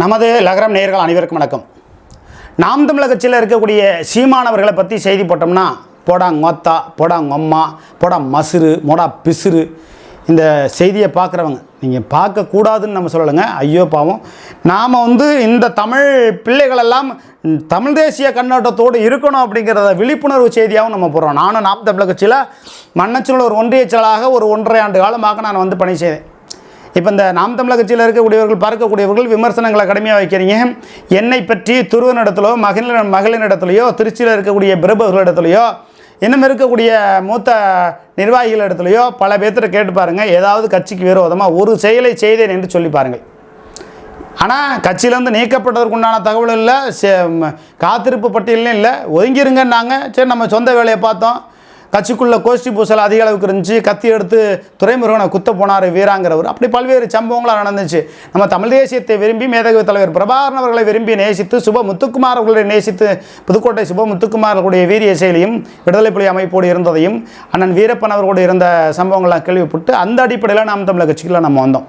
நமது லகரம் நேயர்கள் அனைவருக்கும் வணக்கம். நாம் தமிழக கட்சியில் இருக்கக்கூடிய சீமானவர்களை பற்றி செய்தி போட்டோம்னா போடா மொத்தா போடா அம்மா போடா மசுரு மொடா பிசுறு இந்த செய்தியை பார்க்குறவங்க நீங்கள் பார்க்கக்கூடாதுன்னு நம்ம சொல்லலைங்க. ஐயோ பாவம். நாம் வந்து இந்த தமிழ் பிள்ளைகளெல்லாம் தமிழ் தேசிய கண்ணோட்டத்தோடு இருக்கணும் அப்படிங்கிறத விழிப்புணர்வு செய்தியாகவும் நம்ம போடுறோம். நானும் நாம் தமிழக கட்சியில் மன்னச்சூழல் ஒரு ஒன்றிய செயலாக ஒரு ஒன்றரை ஆண்டு காலமாக நான் வந்து பணி செய்தேன். இப்போ இந்த நாம் தமிழக கட்சியில் இருக்கக்கூடியவர்கள் பார்க்கக்கூடியவர்கள் விமர்சனங்களை கடுமையாக வைக்கிறீங்க. என்னை பற்றி துருவனிடத்திலோ மகளிர் மகளிரிடத்துலையோ திருச்சியில் இருக்கக்கூடிய பிரபுகளிடத்துலையோ இன்னும் இருக்கக்கூடிய மூத்த நிர்வாகிகளிடத்துலையோ பல பேர்த்திட்ட கேட்டு பாருங்கள் ஏதாவது கட்சிக்கு விரோதமாக ஒரு செயலை செய்தேன் என்று சொல்லி பாருங்கள். ஆனால் கட்சியிலேருந்து நீக்கப்பட்டதற்குண்டான தகவல் இல்லை. சே- காத்திருப்பு பட்டியலும் இல்லை. ஒதுங்கிருங்கன்னாங்க. சரி நம்ம சொந்த வேலையை பார்த்தோம். கட்சிக்குள்ளே கோஷ்டி பூசல் அதிக அளவுக்கு இருந்துச்சு. கத்தி எடுத்து துறைமுருகனை குத்த போனார் வீராங்கிறவர் அப்படி பல்வேறு சம்பவங்களாக நடந்துச்சு. நம்ம தமிழ் தேசியத்தை விரும்பி மேதகு தலைவர் பிரபாகரன் அவர்களை விரும்பி நேசித்து சுப முத்துக்குமார் அவர்களை நேசித்து புதுக்கோட்டை சுப முத்துக்குமார் அவர்களுடைய வீரிய செயலியும் விடுதலை புலி அமைப்போடு இருந்ததையும் அண்ணன் வீரப்பன் அவர்களோடு இருந்த சம்பவங்கள்லாம் கேள்விப்பட்டு அந்த அடிப்படையில் நாம் தமிழக கட்சிக்குள்ள நம்ம வந்தோம்.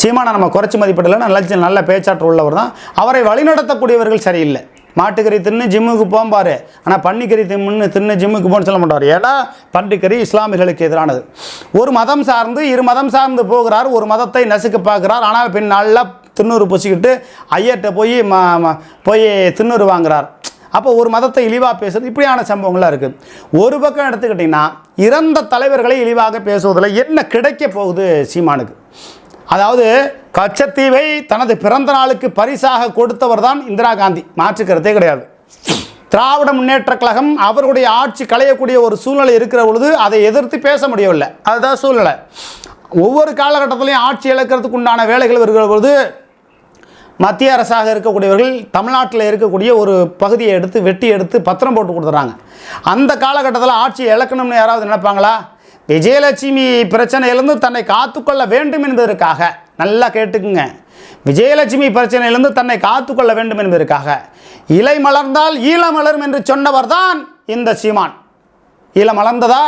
சீமானை நம்ம குறைச்சி மதிப்பிடல நல்ல நல்ல பேச்சாற்றல் உள்ளவர் தான். அவரை வழிநடத்தக்கூடியவர்கள் சரியில்லை. மாட்டுக்கறி தின்னு ஜிம்முக்கு போம்பார் ஆனால் பன்னிக்கறி தின்னு தின்னு ஜிம்முக்கு போன்னு சொல்ல மாட்டார். ஏன்னா பன்னிக்கறி இஸ்லாமியர்களுக்கு எதிரானது. ஒரு மதம் சார்ந்து இரு மதம் சார்ந்து போகிறார் ஒரு மதத்தை நசுக்க பார்க்கிறார் ஆனால் பின் நல்லா திண்ணூறு பூசிக்கிட்டு ஐயர்கிட்ட போய் ம- போய் திண்ணூறு வாங்குறார். அப்போ ஒரு மதத்தை இழிவாக பேசுறது இப்படியான சம்பவங்கள்லாம் இருக்குது ஒரு பக்கம் எடுத்துக்கிட்டிங்கன்னா இறந்த தலைவர்களை இழிவாக பேசுவதில் என்ன கிடைக்க போகுது சீமானுக்கு? அதாவது கச்சத்தீவை தனது பிறந்த நாளுக்கு பரிசாக கொடுத்தவர் தான் இந்திரா காந்தி. மாற்றுக்கிறதே கிடையாது. திராவிட முன்னேற்ற கழகம் அவருடைய ஆட்சி களையக்கூடிய ஒரு சூழ்நிலை இருக்கிற பொழுது அதை எதிர்த்து பேச முடியவில்லை. அதுதான் சூழ்நிலை. ஒவ்வொரு காலகட்டத்திலையும் ஆட்சி இழக்கிறதுக்கு உண்டான வேலைகள் வருகிற பொழுது மத்திய அரசாக இருக்கக்கூடியவர்கள் தமிழ்நாட்டில் இருக்கக்கூடிய ஒரு பகுதியை எடுத்து வெட்டி எடுத்து பத்திரம் போட்டு கொடுத்துறாங்க அந்த காலகட்டத்தில் ஆட்சியை இழக்கணும்னு யாராவது நினைப்பாங்களா? விஜயலட்சுமி பிரச்சனையிலிருந்து தன்னை காத்துக்கொள்ள வேண்டும் என்பதற்காக. நல்லா கேட்டுக்குங்க. விஜயலட்சுமி பிரச்சனையிலிருந்து தன்னை காத்துக்கொள்ள வேண்டும் என்பதற்காக. இலை மலர்ந்தால் ஈழ மலரும் என்று சொன்னவர் தான் இந்த சீமான். ஈழ மலர்ந்ததா?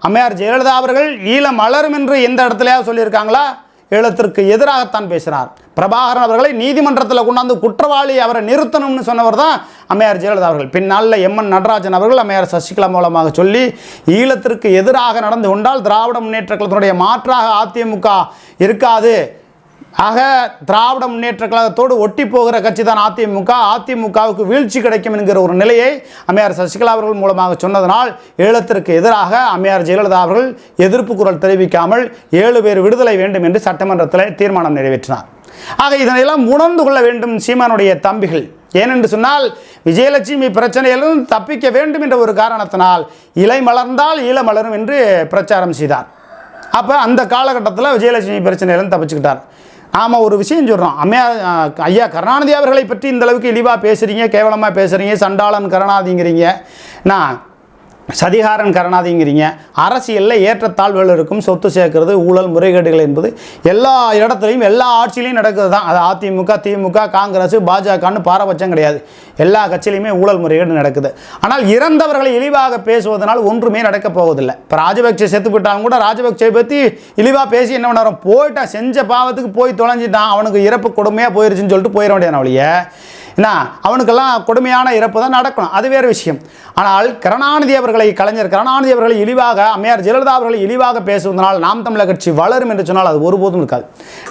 அம்மையார் ஜெயலலிதா அவர்கள் ஈழ மலரும் என்று எந்த இடத்துலையாவது சொல்லியிருக்காங்களா? ஈழத்திற்கு எதிராகத்தான் பேசினார். பிரபாகரன் அவர்களை நீதிமன்றத்தில் கொண்டாந்து குற்றவாளி அவரை நிறுத்தணும்னு சொன்னவர் தான் அம்மையார் ஜெயலலிதா அவர்கள். பின்னால் எம்என் நடராஜன் அவர்கள் அம்மையார் சசிகலா மூலமாக சொல்லி ஈழத்திற்கு எதிராக நடந்து கொண்டால் திராவிட முன்னேற்ற கழகத்தினுடைய மாற்றாக அதிமுக இருக்காது. ஆக திராவிட முன்னேற்ற கழகத்தோடு ஒட்டி போகிற கட்சி தான் அதிமுக. அதிமுகவுக்கு வீழ்ச்சி கிடைக்கும் என்கிற ஒரு நிலையை அம்மையார் சசிகலா அவர்கள் மூலமாக சொன்னதனால் ஈழத்திற்கு எதிராக அம்மையார் ஜெயலலிதா அவர்கள் எதிர்ப்பு குரல் தெரிவிக்காமல் ஏழு பேர் விடுதலை வேண்டும் என்று சட்டமன்றத்தில் தீர்மானம் நிறைவேற்றினார். ஆக இதனையெல்லாம் உணர்ந்து கொள்ள வேண்டும் சீமானுடைய தம்பிகள். ஏனென்று சொன்னால் விஜயலட்சுமி பிரச்சனையிலிருந்து தப்பிக்க வேண்டும் என்ற ஒரு காரணத்தினால் இலை மலர்ந்தால் ஈழ மலரும் என்று பிரச்சாரம் செய்தார். அப்போ அந்த காலகட்டத்தில் விஜயலட்சுமி பிரச்சனையிலும் தப்பிச்சுக்கிட்டார். நாம் ஒரு விஷயம் சொல்கிறோம் அம்மையா ஐயா கருணாநிதி அவர்களை பற்றி இந்தளவுக்கு இழிவாக பேசுகிறீங்க கேவலமாக பேசுகிறீங்க சண்டாளன் கருணாதிங்கிறீங்க. நான் சதிகாரன் கரணாதிங்கிறீங்க. அரசியலில் ஏற்றத்தாழ்வுகள் இருக்கும். சொத்து சேர்க்கறது ஊழல் முறைகேடுகள் என்பது எல்லா இடத்துலையும் எல்லா ஆட்சியிலையும் நடக்கிறது தான் அது அதிமுக திமுக காங்கிரஸ் பாஜகன்னு பாரபட்சம் கிடையாது. எல்லா கட்சியிலையுமே ஊழல் முறைகேடு நடக்குது. ஆனால் இறந்தவர்களை இழிவாக பேசுவதனால் ஒன்றுமே நடக்கப் போவதில்லை. இப்போ ராஜபக்சே செத்து போயிட்டாலும் கூட ராஜபக்சே பற்றி இழிவாக பேசி என்ன பண்ணுறோம் போயிட்டான் செஞ்ச பாவத்துக்கு போய் தொலைஞ்சிட்டான். அவனுக்கு இறப்பு கொடுமையாக போயிருச்சுன்னு சொல்லிட்டு போயிட வேண்டியது ஒழிய. என்ன அவனுக்கெல்லாம் கொடுமையான இறப்பு தான் நடக்கணும். அது வேறு விஷயம். ஆனால் கருணாநிதி அவர்களை கலைஞர் கருணாநிதி அவர்களை இழிவாக அம்மையார் ஜெயலலிதா அவர்களை இழிவாக பேசுவதனால் நாம் தமிழர் கட்சி வளரும் என்று சொன்னால் அது ஒருபோதும் இருக்காது.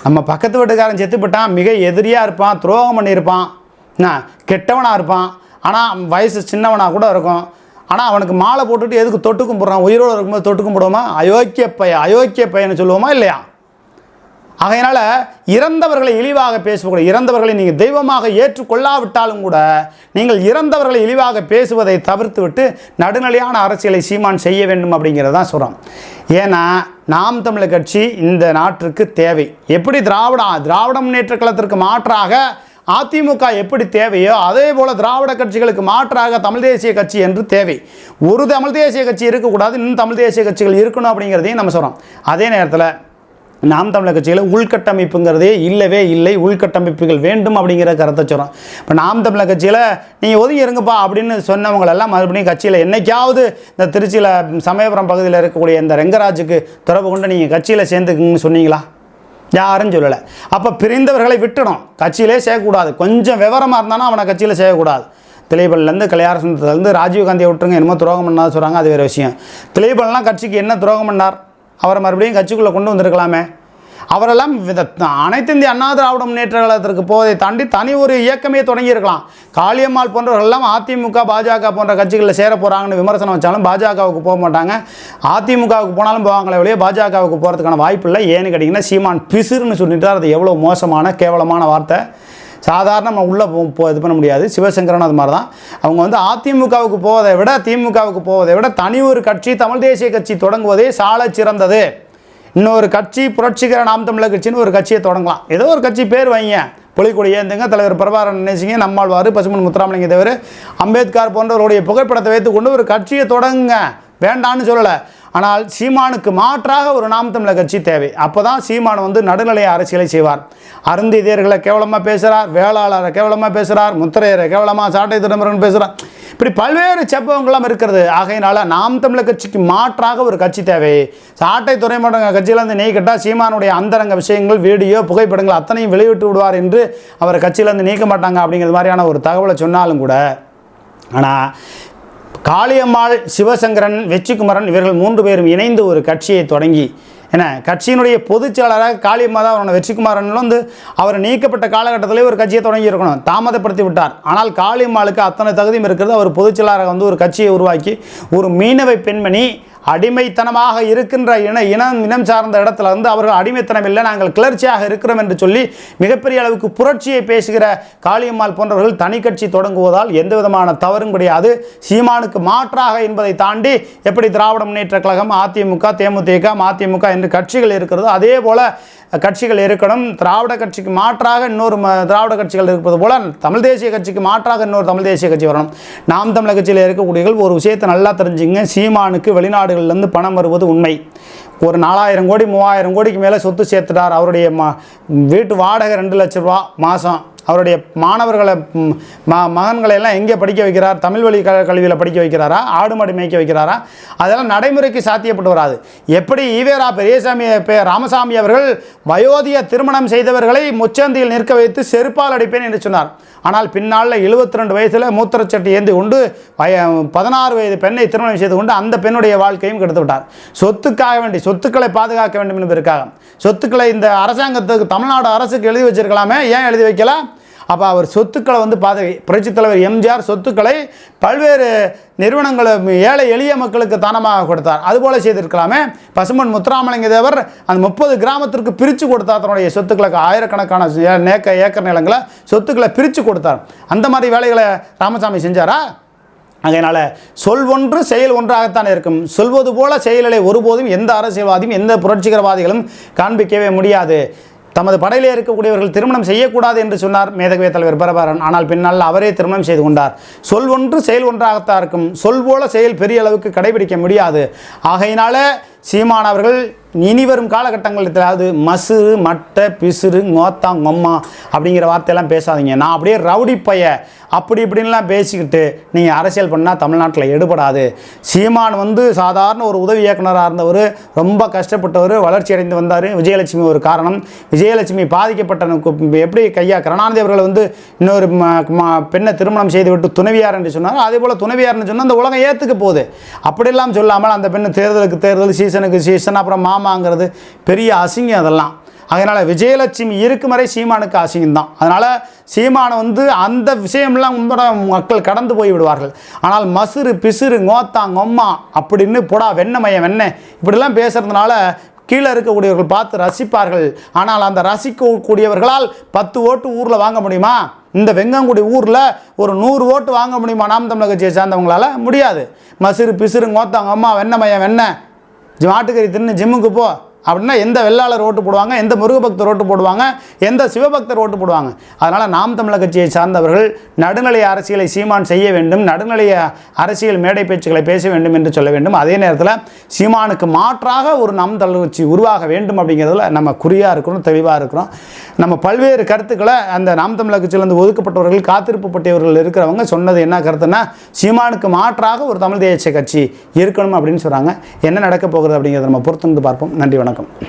நம்ம பக்கத்து வீட்டுக்காரன் செத்துப்பட்டான் மிக எதிரியாக இருப்பான் துரோகம் பண்ணியிருப்பான் என்ன கெட்டவனாக இருப்பான். ஆனால் வயசு சின்னவனாக கூட இருக்கும். ஆனால் அவனுக்கு மாலை போட்டுட்டு எதுக்கு தொட்டு கும்பிட்றான்? உயிரோடு இருக்கும்போது தொட்டு கும்பிடுவோமா? அயோக்கிய பையன் அயோக்கிய பையன்னு சொல்லுவோமா இல்லையா? ஆகையினால் இறந்தவர்களை இழிவாக பேசக்கூடிய இறந்தவர்களை நீங்கள் தெய்வமாக ஏற்றுக்கொள்ளாவிட்டாலும் கூட நீங்கள் இறந்தவர்களை இழிவாக பேசுவதை தவிர்த்து விட்டு நடுநிலையான அரசியலை சீமான் செய்ய வேண்டும் அப்படிங்கிறது தான் சொல்கிறோம் ஏன்னா நாம் தமிழர் கட்சி இந்த நாட்டிற்கு தேவை. எப்படி திராவிட திராவிட முன்னேற்ற கழகத்திற்கு மாற்றாக அதிமுக எப்படி தேவையோ அதே போல் திராவிட கட்சிகளுக்கு மாற்றாக தமிழ் தேசிய கட்சி என்று தேவை. ஒரு தமிழ் தேசிய கட்சி இருக்கக்கூடாது இன்னும் தமிழ் தேசிய கட்சிகள் இருக்கணும் அப்படிங்கிறதையும் நம்ம சொல்கிறோம் அதே நேரத்தில் நாம் தமிழர் கட்சியில் உள்கட்டமைப்புங்கிறதே இல்லவே இல்லை உள்கட்டமைப்புகள் வேண்டும் அப்படிங்கிற கருத்தை சொல்கிறோம் இப்போ நாம் தமிழர் கட்சியில் நீங்கள் ஒதுங்கி இருங்கப்பா அப்படின்னு சொன்னவங்களெல்லாம் மறுபடியும் கட்சியில் என்னைக்காவது இந்த திருச்சியில் சமயபுரம் பகுதியில் இருக்கக்கூடிய இந்த ரெங்கராஜுக்கு தொடர்பு கொண்டு நீங்கள் கட்சியில் சேர்ந்துக்குங்கன்னு சொன்னீங்களா? யாரும் சொல்லலை. அப்போ பிரிந்தவர்களை விட்டுடும் கட்சியிலே செய்யக்கூடாது கொஞ்சம் விவரமாக இருந்தானா அவனை கட்சியில் செய்யக்கூடாது திலீபன்லேருந்து கல்யாணத்துலேருந்து ராஜீவ்காந்தியை விட்டுருங்க. என்னமோ துரோகம் பண்ணாத சொல்கிறாங்க அது வேறு விஷயம். திலீபன்லாம் கட்சிக்கு என்ன துரோகம் பண்ணார்? அவரை மறுபடியும் கட்சிக்குள்ளே கொண்டு வந்திருக்கலாமே. அவரெல்லாம் வித- அனைத்து இந்திய அண்ணா திராவிட முன்னேற்ற கழகத்திற்கு போவதை தாண்டி தனி ஒரு இயக்கமே தொடங்கியிருக்கலாம். காளியம்மாள் போன்றவர்கள் எல்லாம் அதிமுக பாஜக போன்ற கட்சிகளில் சேர போகிறாங்கன்னு விமர்சனம் வச்சாலும் பாஜகவுக்கு போக மாட்டாங்க. அதிமுகவுக்கு போனாலும் போவாங்களே வழியே பாஜகவுக்கு போகிறதுக்கான வாய்ப்பு இல்லை. ஏன்னு கேட்டிங்கன்னா சீமான் பிசுறுன்னு சொல்லிட்டு அது எவ்வளோ மோசமான கேவலமான வார்த்தை. சாதாரண நம்ம உள்ளே போ இது பண்ண முடியாது. சிவசங்கரன் அது மாதிரி தான் அவங்க வந்து அதிமுகவுக்கு போவதை விட திமுகவுக்கு போவதை விட தனி ஒரு கட்சி தமிழ் தேசிய கட்சி தொடங்குவதே சாலை சிறந்தது. இன்னொரு கட்சி புரட்சிகர நாம் தமிழர் கட்சின்னு ஒரு கட்சியை தொடங்கலாம். ஏதோ ஒரு கட்சி பேர் வைங்க. புலிக்குடி ஏந்துங்க தலைவர் பிரபாரன் நினைச்சிங்க நம்மாழ்வார் பசுமன் முத்துராமலிங்க தேவர் அம்பேத்கர் போன்றவருடைய புகைப்படத்தை வைத்துக்கொண்டு ஒரு கட்சியை தொடங்குங்க. வேண்டான்னு சொல்லலை. ஆனால் சீமானுக்கு மாற்றாக ஒரு நாம் தமிழர் கட்சி தேவை. அப்போ தான் சீமான் வந்து நடுநிலை அரசியலை செய்வார். அருந்திதியர்களை கேவலமாக பேசுகிறார் வேளாளரை கேவலமாக பேசுகிறார் முத்திரையரை கேவலமாக சாட்டை திடமுருகன் பேசுகிறார் இப்படி பல்வேறு செப்பவங்களாம் இருக்கிறது. ஆகையினால நாம் தமிழர் கட்சிக்கு மாற்றாக ஒரு கட்சி தேவை. சாட்டை துறைமுக கட்சியிலேருந்து நீக்கிட்டால் சீமானுடைய அந்தரங்க விஷயங்கள் வீடியோ புகைப்படங்கள் அத்தனையும் வெளியிட்டு விடுவார் என்று அவர் கட்சியிலேருந்து நீக்க மாட்டாங்க அப்படிங்கிறது மாதிரியான ஒரு தகவலை சொன்னாலும் கூட. ஆனால் காளியம்மாள் சிவசங்கரன் வெற்றிக்குமரன் இவர்கள் மூன்று பேரும் இணைந்து ஒரு கட்சியை தொடங்கி என்ன கட்சியினுடைய பொதுச் செயலாளராக காளியம்மா தான் அவரோட வெற்றிக்குமாரன் வந்து அவர் நீக்கப்பட்ட காலகட்டத்திலே ஒரு கட்சியை தொடங்கி இருக்கணும். தாமதப்படுத்தி விட்டார். ஆனால் காளியம்மாளுக்கு அத்தனை தகுதியும் இருக்கிறது. அவர் பொதுச்செயலாளராக வந்து ஒரு கட்சியை உருவாக்கி ஒரு மீனவை பெண்மணி அடிமைத்தனமாக இருக்கின்ற இன இனம் இனம் சார்ந்த இடத்துல வந்து அவர்கள் அடிமைத்தனம் இல்லை நாங்கள் கிளர்ச்சியாக இருக்கிறோம் என்று சொல்லி மிகப்பெரிய அளவுக்கு புரட்சியை பேசுகிற காளியம்மாள் போன்றவர்கள் தனி கட்சி தொடங்குவதால் எந்த விதமான தவறும் கிடையாது. சீமானுக்கு மாற்றாக என்பதை தாண்டி எப்படி திராவிட முன்னேற்ற கழகம் அதிமுக தேமுதிக மதிமுக என்று கட்சிகள் இருக்கிறதோ அதே போல கட்சிகள் இருக்கணும். திராவிட கட்சிக்கு மாற்றாக இன்னொரு திராவிட கட்சிகள் இருப்பது போல தமிழ் தேசிய கட்சிக்கு மாற்றாக இன்னொரு தமிழ் தேசிய கட்சி வரணும். நாம் தமிழக கட்சியில் இருக்கக்கூடியவர்கள் ஒரு விஷயத்தை நல்லா தெரிஞ்சுங்க. சீமானுக்கு வெளிநாடு வெளிநாடுகள்லேருந்து பணம் வருவது உண்மை. ஒரு நாலாயிரம் கோடி மூவாயிரம் கோடிக்கு மேலே சொத்து சேர்த்துட்டார் அவருடைய மா வீட்டு வாடகை ரெண்டு லட்ச ரூபா மாதம் அவருடைய மாணவர்களை ம மகன்களை எல்லாம் எங்கே படிக்க வைக்கிறார்? தமிழ் வழி க கல்வியில் படிக்க வைக்கிறாரா? ஆடு மாடு மேய்க்க வைக்கிறாரா? அதெல்லாம் நடைமுறைக்கு சாத்தியப்பட்டு வராது. எப்படி ஈவேரா பெரியசாமி ராமசாமி அவர்கள் வயோதிய திருமணம் செய்தவர்களை முச்சந்தியில் நிற்க வைத்து செருப்பால் அடிப்பேன் என்று சொன்னார். ஆனால் பின்னால் 72 ரெண்டு வயசில் மூத்திரச்சட்டி ஏந்தி கொண்டு வய பதினாறு வயது பெண்ணை திருமணம் செய்து கொண்டு அந்த பெண்ணுடைய வாழ்க்கையும் கெடுத்து விட்டார் சொத்துக்காக வேண்டி சொத்துக்களை பாதுகாக்க வேண்டும் என்பதற்காக. சொத்துக்களை இந்த அரசாங்கத்துக்கு தமிழ்நாடு அரசுக்கு எழுதி வச்சிருக்கலாமே ஏன் எழுதி வைக்கலாம் அப்போ அவர் சொத்துக்களை வந்து பாதுகை புரட்சித் தலைவர் எம்ஜிஆர் சொத்துக்களை பல்வேறு நிறுவனங்களை ஏழை எளிய மக்களுக்கு தானமாக கொடுத்தார். அதுபோல் செய்திருக்கலாமே. பசுமன் முத்துராமலிங்க தேவர் அந்த முப்பது கிராமத்திற்கு பிரித்து கொடுத்தார் தன்னுடைய சொத்துக்களுக்கு. ஆயிரக்கணக்கான ஏ- நேக்க ஏக்கர் நிலங்களை சொத்துக்களை பிரித்து கொடுத்தார். அந்த மாதிரி வேலைகளை ராமசாமி செஞ்சாரா? அதனால் சொல் ஒன்று செயல் ஒன்றாகத்தான் இருக்கும். சொல்வது போல செயல்களை ஒருபோதும் எந்த அரசியல்வாதியும் எந்த புரட்சிகரவாதிகளும் காண்பிக்கவே முடியாது. தமது படையிலே இருக்கக்கூடியவர்கள் திருமணம் செய்யக்கூடாது என்று சொன்னார் மேதகவே தலைவர் பரபரன் ஆனால் பின்னால் அவரே திருமணம் செய்து கொண்டார். சொல் ஒன்று செயல் ஒன்றாகத்தான் இருக்கும். சொல் போல செயல் பெரிய அளவுக்கு கடைபிடிக்க முடியாது. ஆகையினால சீமான் அவர்கள் இனி வரும் காலகட்டங்களில் அதாவது மசு மட்டை பிசுறு ngோத்தா கொம்மா அப்படிங்கிற வார்த்தையெல்லாம் பேசாதீங்க. நான் அப்படியே ரவுடி பைய. அப்படி இப்படின்லாம் பேசிக்கிட்டு நீங்கள் அரசியல் பண்ணால் தமிழ்நாட்டில் எடுபடாது. சீமான் வந்து சாதாரண ஒரு உதவி இயக்குனராக இருந்தவர் ரொம்ப கஷ்டப்பட்டவர் வளர்ச்சி அடைந்து வந்தார். விஜயலட்சுமி ஒரு காரணம். விஜயலட்சுமி பாதிக்கப்பட்ட எப்படி கையா கருணாநிதி அவர்கள் வந்து இன்னொரு ம- பெண்ணை திருமணம் செய்துவிட்டு துணைவியார் என்று சொன்னார் அதே போல் துணைவியார்னு சொன்னால் அந்த உலகம் ஏற்றுக்க போகுது. அப்படியெல்லாம் சொல்லாமல் அந்த பெண்ணை தேர்தலுக்கு தேர்தல் சீசனுக்கு சீசன் அப்புறம் மாமாங்கிறது பெரிய அசிங்கம் அதெல்லாம். அதனால் விஜயலட்சுமி இருக்கும் வரை சீமானுக்கு அசிங்கம் தான் அதனால் சீமானை வந்து அந்த விஷயம்லாம் உங்களோட மக்கள் கடந்து போய் விடுவார்கள். ஆனால் மசுறு பிசுறு ngோத்தா கொம்மா அப்படின்னு போடா வெண்ணமயம் வெண்ணெய் இப்படிலாம் பேசுகிறதுனால கீழே இருக்கக்கூடியவர்கள் பார்த்து ரசிப்பார்கள். ஆனால் அந்த ரசிக்கக்கூடியவர்களால் பத்து ஓட்டு ஊரில் வாங்க முடியுமா? இந்த வெங்கங்குடி ஊரில் ஒரு நூறு ஓட்டு வாங்க முடியுமா? நாம் தமிழக கட்சியை சேர்ந்தவங்களால முடியாது. மசுறு பிசுறு ngோத்தாங்க அம்மா வெண்ணமயம் வெண்ணெய் மாட்டுக்கறி தின்னு ஜிம்முக்கு போ. அப்படின்னா எந்த வெள்ளாளர் ஓட்டு போடுவாங்க எந்த முருகபக்தர் ஓட்டு போடுவாங்க எந்த சிவபக்தர் ஓட்டு போடுவாங்க. அதனால் நாம் தமிழர் கட்சியை சார்ந்தவர்கள் நடுநிலை அரசியலை சீமான் செய்ய வேண்டும் நடுநிலை அரசியல் மேடை பேச்சுக்களை பேச வேண்டும் என்று சொல்ல வேண்டும். அதே நேரத்தில் சீமானுக்கு மாற்றாக ஒரு நாம் தமிழர் கட்சி உருவாக வேண்டும் அப்படிங்கிறதுல நம்ம குறியாக இருக்கிறோம் தெளிவாக இருக்கிறோம். நம்ம பல்வேறு கருத்துக்களை அந்த நாம் தமிழர் கட்சியிலிருந்து ஒதுக்கப்பட்டவர்கள் காத்திருப்பு பட்டியவர்கள் இருக்கிறவங்க சொன்னது என்ன கருத்துன்னா சீமானுக்கு மாற்றாக ஒரு தமிழ் தேசிய கட்சி இருக்கணும் அப்படின்னு சொல்கிறாங்க என்ன நடக்க போகுது அப்படிங்கிறத நம்ம பொறுத்திருந்து பார்ப்போம். நன்றி 咁。